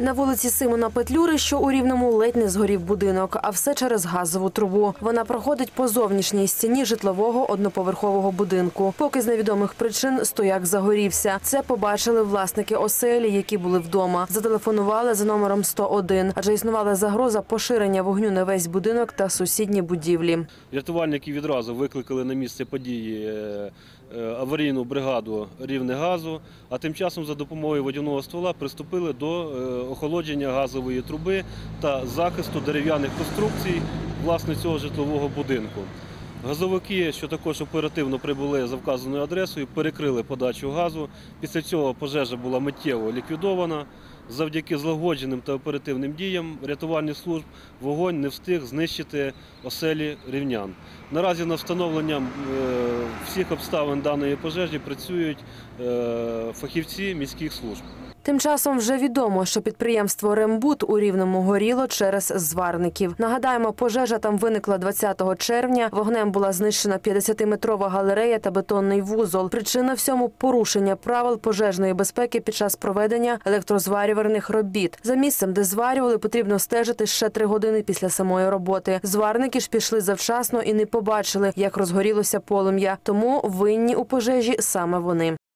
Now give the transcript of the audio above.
На вулиці Симона Петлюри, що у Рівному, ледь не згорів будинок, а все через газову трубу. Вона проходить по зовнішній стіні житлового одноповерхового будинку. Поки з невідомих причин стояк загорівся. Це побачили власники оселі, які були вдома. Зателефонували за номером 101, адже існувала загроза поширення вогню на весь будинок та сусідні будівлі. Рятувальники відразу викликали на місце події е, аварійну бригаду рівне газу, а тим часом за допомогою водяного ствола приступили до е, охолодження газової труби та захисту дерев'яних конструкцій власне цього житлового будинку. Газовики, що також оперативно прибули за вказаною адресою, перекрили подачу газу. Після цього пожежа була миттєво ліквідована. Завдяки злагодженим та оперативним діям рятувальних служб вогонь не встиг знищити оселі рівнян. Наразі над встановленням е, всіх обставин даної пожежі працюють е, фахівці міських служб. Тим часом вже відомо, що підприємство Рембут у Рівному горіло через зварників. Нагадаємо, пожежа там виникла 20 червня. Вогнем була знищена 50-метрова галерея та бетонний вузол. Причина всьому порушення правил пожежної безпеки під час проведення електрозварювальних робіт. За місцем, де зварювали, потрібно стежити ще три години після самої роботи. Зварники ж пішли завчасно і не побачили, як розгорілося полум'я. Тому винні у пожежі саме вони.